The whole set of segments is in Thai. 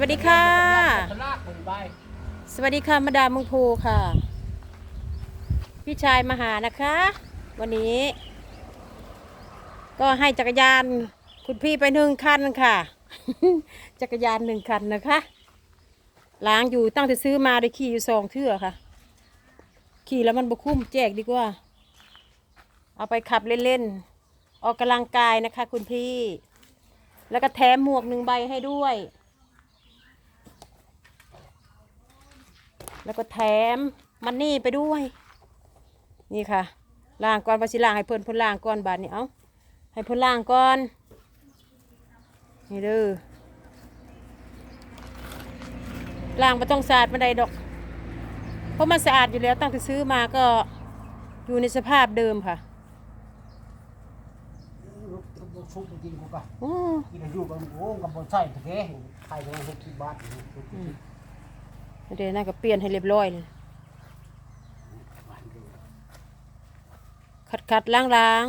วัสดีค่ะ ลาดคนใบสวัสดีค่ะมาดามเมืองโพค่ะ พี่ชายมาหานะคะ วันนี้ ก็ให้จักรยานคุณพี่ไปหนึ่งคันค่ะ จักรยานหนึ่งคันนะคะล้างอยู่ตั้งแต่ซื้อมาได้ขี่อยู่สองเทื่อค่ะ ขี่แล้วมันบคุ้มแจกดีกว่า เอาไปขับเล่นๆออกกำลังกายนะคะ คุณพี่ แล้วก็แถมหมวกหนึ่งใบให้ด้วย แล้วก็แถมมันนี่ไปด้วย นี่ค่ะล้างก่อนปสิล้างให้เพิ่นเพิ่นล้างก่อนบาดนี้เอาให้เพิ่นล้างก่อน นี่เด้อล้างไม่ต้องสะอาดมาใดดอก เพราะมันสะอาดอยู่แล้วตั้งแต่ซื้อมาก็อยู่ในสภาพเดิมค่ะชุบกินกูก็โอ้กินอยู่กับโอ้กับบนใส่ตะเกียงไทยกันหกสิบบาท เดี๋ยวน่าก็เปลี่ยนให้เรียบร้อยเลยขัดขัดล้างล้าง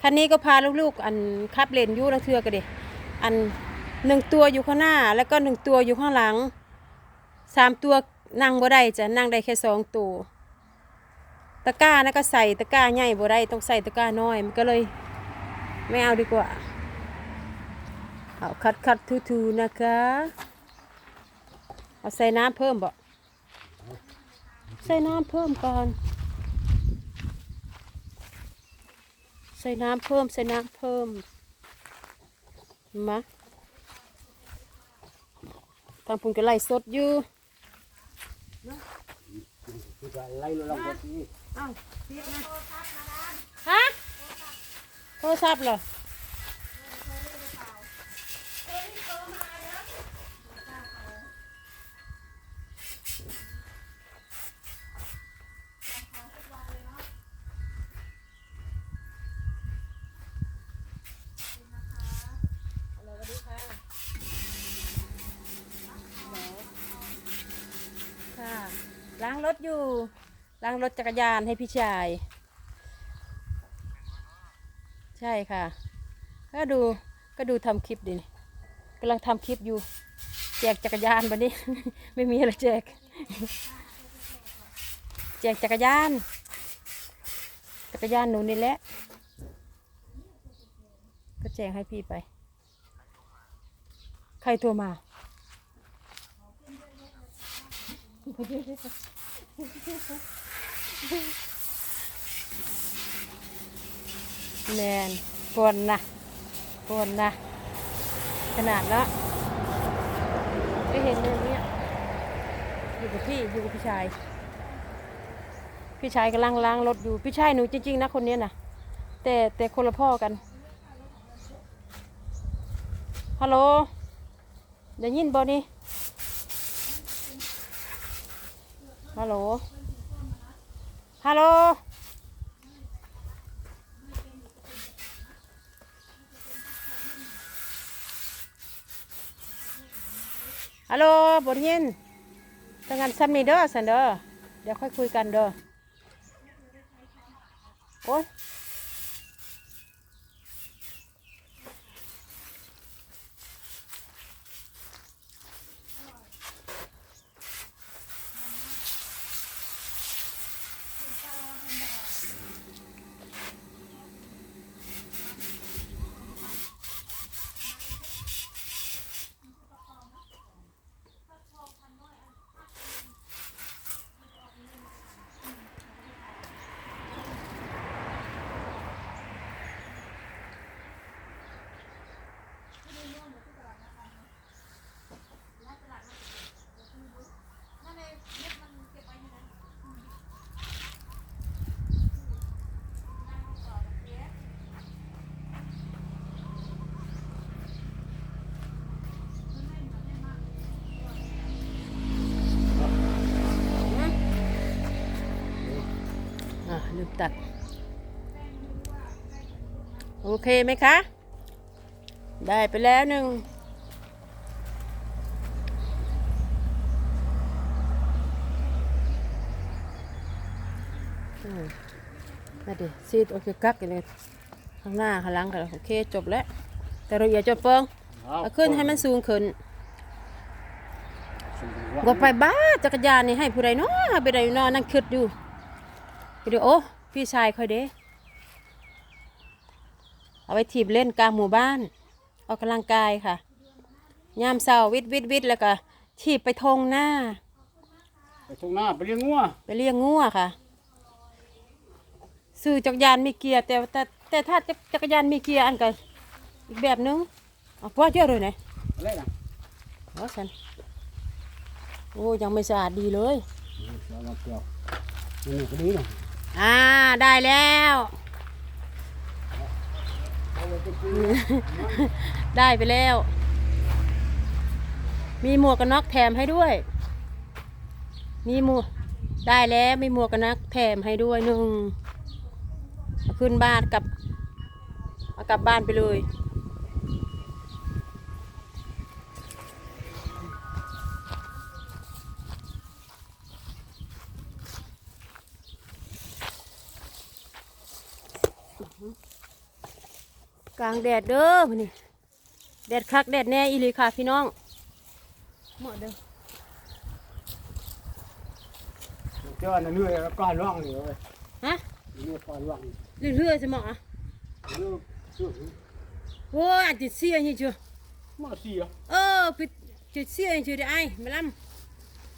คันนี้ก็พาลูกๆ อันขับเลนยู่นะเทือกันเดอันหนึ่งตัวอยู่ข้างหน้า แล้วก็หนึ่งตัวอยู่ข้างหลังสามตัวนั่งบ่ได้จะนั่งได้แค่สองตัวตะกร้านะก็ใส่ตะกร้าใหญ่บ่ได้ต้องใส่ตะกร้าน้อยมันก็เลย ไม่เอาดีกว่า เอาคัดคัดทูทูๆนะคะ เอาใส่น้ำเพิ่มบ่ใส่น้ำเพิ่มก่อน ใส่น้ำเพิ่มใส่น้ำเพิ่มมาทางพุ่นก็ไล่สดอยู่คือจะไล่ลงแบบนี้เอาฮะโทรศัพท์เหรอ ค่ะล้างรถอยู่ ล้างรถจักรยานให้พี่ชาย ใช่ค่ะ ก็ดูก็ดูทำคลิปดิกำลังทำคลิปอยู่ แจกจักรยานบันนี้ ไม่มีอะไรแจก แจกจักรยาน จักรยานหนูนี่แหละ ก็แจกให้พี่ไป ใครโทรมา แมนปวนนะปวนนะ ขนาดละไม่เห็นเลยเนี่ยอยู่กับพี่อยู่กับพี่ชาย พี่ชายกำลังล้างรถอยู่ พี่ชายหนูจริง ๆ นะคนนี้นะแต่แต่คนละพ่อกันฮัลโหลได้ยินบอนี่ฮัลโหล ฮัลโหลฮัลโหลบทยินถ้างั้นซ้ำนี่เด้อสันเด้อเดี๋ยวค่อยคุยกันเด้อโอ้ยอะ ลืมตัด โอเคไหมคะ ได้ไปแล้วหนึ่งอืมนั่นดิซีดโอเคกักอย่างนี้ข้างหน้าข้างหลังกันโอเคจบแล้ว แต่ละเอียดจนเฟิงเอาขึ้นให้มันสูงขึ้นก็ไปบ้าจักรยานนี่ให้ผู้ใดเนาะไปใดเนาะนั่งคิดอยู่ ไปดูโอ้พี่ชายค่อยเด้เอาไปถีบเล่นกลางหมู่บ้านออกกำลังกายค่ะ ยามเช้าวิดวิดวิดแล้วก็ถีบไปทงหน้า ไปตรงหน้าไปเลี้ยงงัวไปเลี้ยงงัวค่ะ ซื้อจักรยานมีเกียร์แต่แต่แต่ถ้าจักรยานมีเกียร์อันก็อีกแบบนึงเอาพอเยอะเลยไหนอะไรนะเอาสันโอ้ยังไม่สะอาดดีเลยเราลองเกี่ยวนี่นี่ก็ดีนะ อ่าได้แล้ว ได้ไปแล้ว มีหมวกกันน็อกแถมให้ด้วย มีหมวกได้แล้วมีหมวกกันน็อกแถมให้ด้วยหนึ่งขึ้นบ้านกลับ เอากลับบ้านไปเลย กลางแดดเด้อมื้อนี่แดดคักแดดแน่อีหลีค่ะพี่น้องเหมาะเด้อเจ้าน่ะเลื่อยก้อนร่องนี่เลยฮะเลื่อยก้อนร่องนี่เรื่อยๆจะเหมาะอะเลื่อยเลื่อยโอ้ยอาจจะเสียยังเชียวมาเสียเออปิดจะเสียยังเชียวได้ไอ้มาล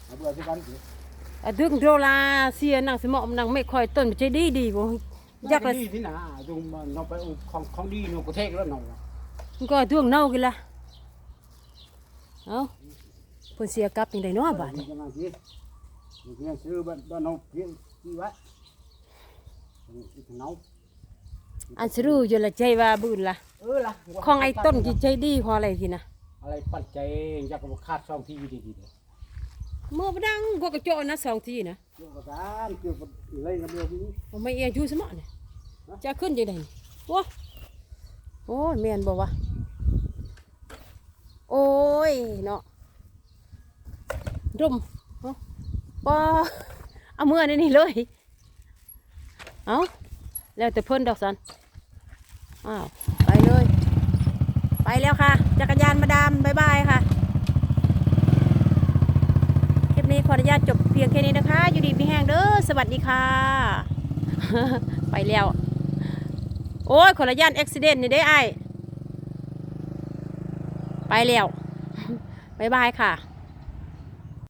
เอาเบื่อที่กันสิำอะดึงโดลาเสียนังสมองนังไม่ค่อยต้นมันจะดีดีบ่ อยากละดีที่ไหนดูมันเอาไปเอาของของดีเนาะประเทศแล้วเนาะมันก็ท่วงเน่ากินละเอาเพิ่นเสียกลับยังไดเนาะบาดนี่นี้จะมาสิเพียงซื้อบ้านบ้านเอาเพียงที่ไว้นี่อีกเนาอันสรู้อยู่ละใจว่าบุญละเออล่ะของไอ้ต้นที่ใจดีพออะไรทีนะอะไรปัจจัยอยากจะคาดซองที่ดีๆ เลยเมื่อบ่ดังกว่ากระโจนนะสองทีนะเกี่ยวกับการเกี่ยวกับอะไรกับเรื่องนี้ผมไม่เอียงอยู่สมอเนี่ยจะขึ้นยังไงโอ้โอ้ยแม่นบอกว่าโอ้ยเนาะดมเอาปอเอามือนี่นี่เลย เอาแล้วแต่เพิ่นดอกสันอ้าวไปเลย ไปแล้วค่ะ จักรยานมาดามบายบายค่ะ คลิป นี้ขออนุญาตจบเพียงแค่นี้นะคะ อยู่ดีมีแห้งเด้อสวัสดีค่ะ ไปแล้ว โอ้ยขออนุญาตอุบิเหตุนี่ได้ไอไปแล้วบายบายค่ะ